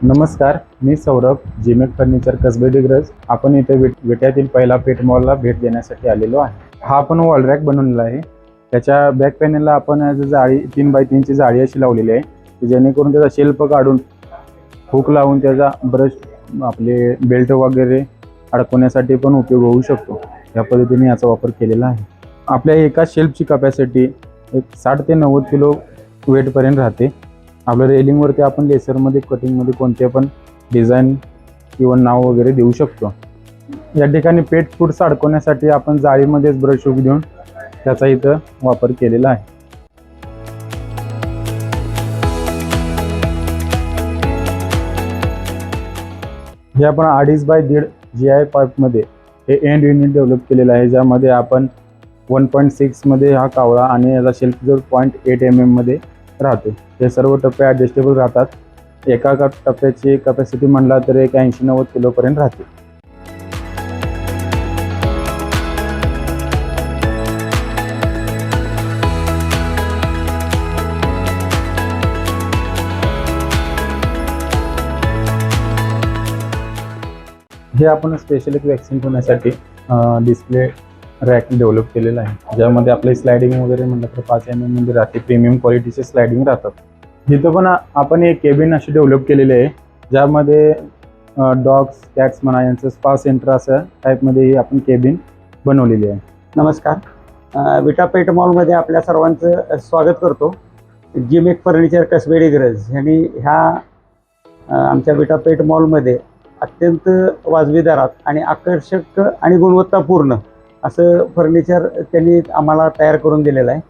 नमस्कार मी सौरभ जिमेक फर्निचर कसबे डिग्रज आपण इथे विट विट्यातील पहिला पेट मॉलला भेट देण्यासाठी आलेलो आहे. हा आपण वॉलरॅक बनवलेला आहे. त्याच्या बॅक पॅनेलला आपण जाळी तीन बाय तीनची जाळी अशी लावलेली आहे की जेणेकरून त्याचा शेल्फ काढून हुक लावून त्याचा ब्रश आपले बेल्ट वगैरे अडकवण्यासाठी पण उपयोग होऊ शकतो. या पद्धतीने याचा वापर केलेला आहे. आपल्या एका शेल्फची कपॅसिटी एक साठ ते नव्वद किलो वेटपर्यंत राहते. आपल्या रेलिंगवरती आपण लेसरमध्ये कटिंगमध्ये कोणते पण डिझाईन किंवा नाव वगैरे देऊ शकतो. या ठिकाणी पेट फूड्स अडकवण्यासाठी आपण जाळीमध्येच ब्रश हुक देऊन त्याचा इथं वापर केलेला आहे. हे आपण अडीच बाय दीड जी आय पाईपमध्ये हे एंड युनिट डेव्हलप केलेलं आहे ज्यामध्ये आपण वन पॉईंट सिक्समध्ये हा कावळा आणि याचा शेल्फ जोड पॉईंट एट एम एममध्ये राहतो. हे सर्व टप्पे ॲडजस्टेबल राहतात. एका का टप्प्याची कपॅसिटी म्हणला तर एक ऐंशी नव्वद किलोपर्यंत राहते. हे आपण स्पेशल एक वॅक्सिन ठेवण्यासाठी डिस्प्ले रॅक डेव्हलप केलेला आहे. ज्यामध्ये आपले स्लायडिंग वगैरे म्हणलं तर पाच एम एममध्ये राहते प्रीमियम क्वालिटीचे स्लायडिंग राहतात. इथं पण आपण एक केबिन अशी डेव्हलप केलेली आहे ज्यामध्ये डॉग्स कॅट्स म्हणा यांचं स्पा सेंटर असं टाईपमध्ये ही आपण केबिन बनवलेली आहे. नमस्कार. अ, मॉलमध्ये आपल्या सर्वांचं स्वागत करतो. जिम एक फर्निचर कसबे डिग्रज यांनी ह्या आमच्या विटापेठ मॉलमध्ये अत्यंत वाजवी दरात आणि आकर्षक आणि गुणवत्तापूर्ण असं फर्निचर त्यांनी आम्हाला तयार करून दिलेलं आहे.